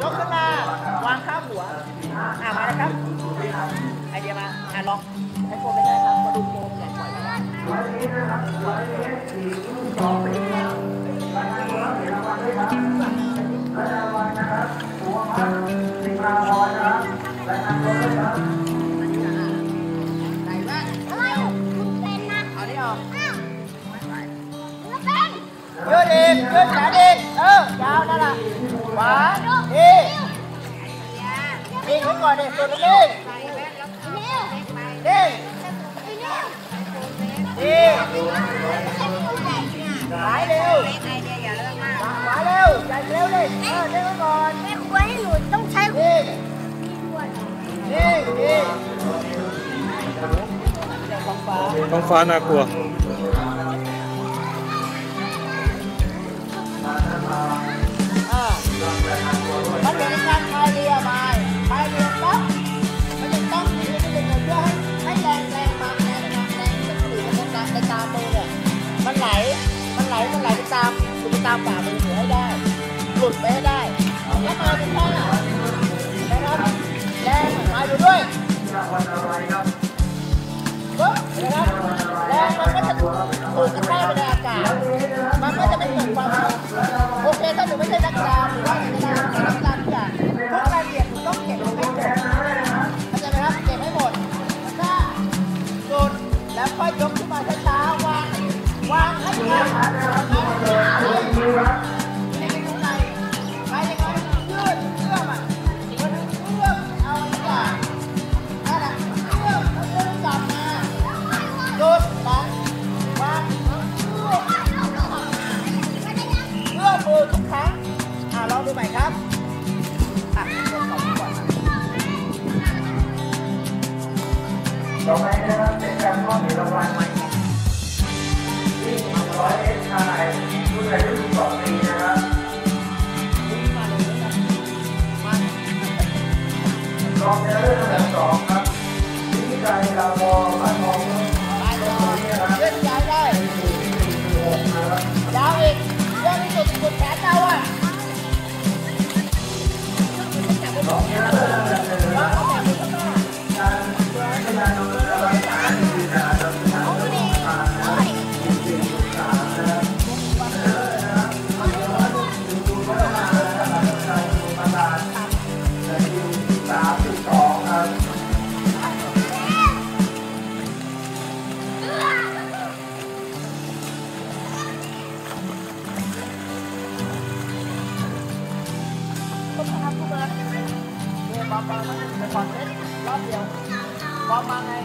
ยกขึ้นมาวางข้างหัว อ่ามาเลยครับ ไอเดียมา อ่าลองให้โฟมไม่ได้ครับมาดูโฟมใหญ่ปล่อยไม่ได้ไหนบ้างอะเป็นนะเอานี่ออกอ้าวแล้วเยอีกยืดแยาวนั่นแหละดีนิ่งไว้ก่อนดิสุดนิ่งนิ้วนิ่งไอ้นิ้วดีไอ้คนใหญ่เนี่ยหายเร็วไอเดียอย่าเลิกมากหายเร็วใหญ่เร็วเออนิ่งไว้ก่ chào đó là quả đi. Đi cũng ngồi đi tụi nó đi. Đi. Đi. Phải đều phải đều chạy đều đi. Ờ đi cũng ngồi em quấy người trong xe. Đi. Đi đi. Không phá là của ตามฝ่ามือถือให้ได้ หลุดไปให้ได้แล้วมาเป็นท่านะครับแรงมาอยู่ด้วยปุ๊บนะครับแรงมันก็จะถูกกระแทกไปในอากาศ มันก็จะไม่เกิดความสุขโอเคถ้าหนูไม่ใช่นักกีฬาหรือว่านักกีฬานักกีฬาทุกอย่างทุกรายละเอียดหนูต้องเก็บให้หมดเข้าใจไหมครับเก็บให้หมดถ้าสุดแล้วค่อยยกขึ้นมาช้าๆวางวางให้งาน เพื่อมือทุกครั้งอ่าลองดูใหม่ครับอะเริ่มก่อนก่อนต่อไปนะครับเป็นการมอบเหรียญรางวัลที่ร้อยเอสชายรุ่นอายุ12ปีนะครับมาเลยนะครับมารองชนะเลิศอันดับสองครับวิจัยาวอบ้านทอ Aku bakal ba ba mình còn tết lót nhiều ba ba ngày